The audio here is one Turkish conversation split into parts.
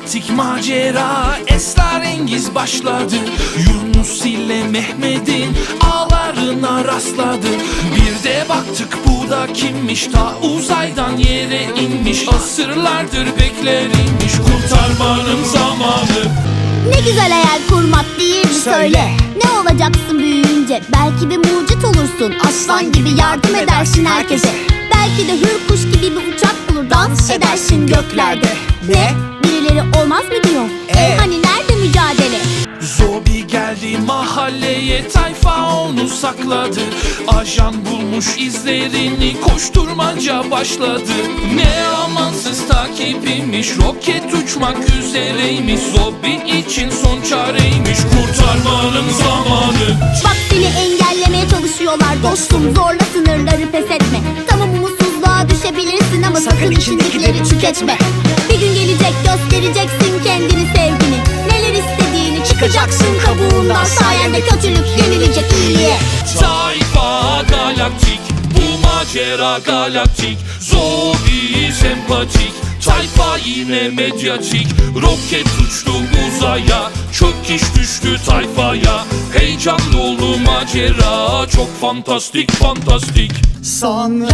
galaktik macera esrarengiz başladı. Yunus ile Mehmet'in ağlarına rastladı. Bir de baktık bu da kimmiş? Ta uzaydan yere inmiş. Asırlardır bekleriymiş kurtarmanın zamanı. Ne güzel hayal kurmak değil mi? Söyle. Ne olacaksın büyüyünce? Belki bir mucit olursun. Aslan gibi yardım edersin herkese. Belki de hür kuş gibi bir uçak bulur Dans edersin göklerde. Ne? Birileri olmaz mı diyor. E hani nerede mücadele? Zobi geldi mahalleye tayfa onu sakladı. Ajan bulmuş izlerini koşturmaca başladı. Ne amansız takipiymiş roket uçmak üzereymiş. Zobi için son çareymiş kurtarmanın zamanı. Bak seni engellemeye çalışıyorlar dostum Zorla sınırları pes etme sakın içindekileri tüketme. Bir gün gelecek göstereceksin kendini sevgini. Neler istediğini çıkacaksın kabuğundan. Sayende kötülük yenilecek iyiliğe Tayfa galaktik Bu macera galaktik. Zobi sempatik Tayfa yine medyatik. Roket uçtu uzaya Çökiş düştü tayfaya. Heyecan dolu macera Çok fantastik fantastik. Sonra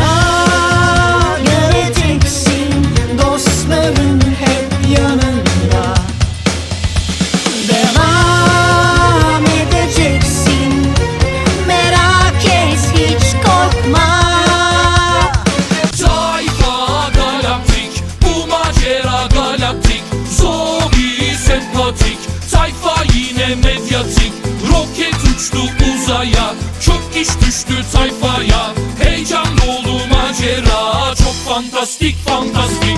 ortaya Çok iş düştü sayfaya. Heyecan dolu macera Çok fantastik fantastik.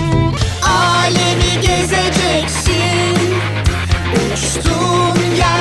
Alemi gezeceksin. Uçtuğun yer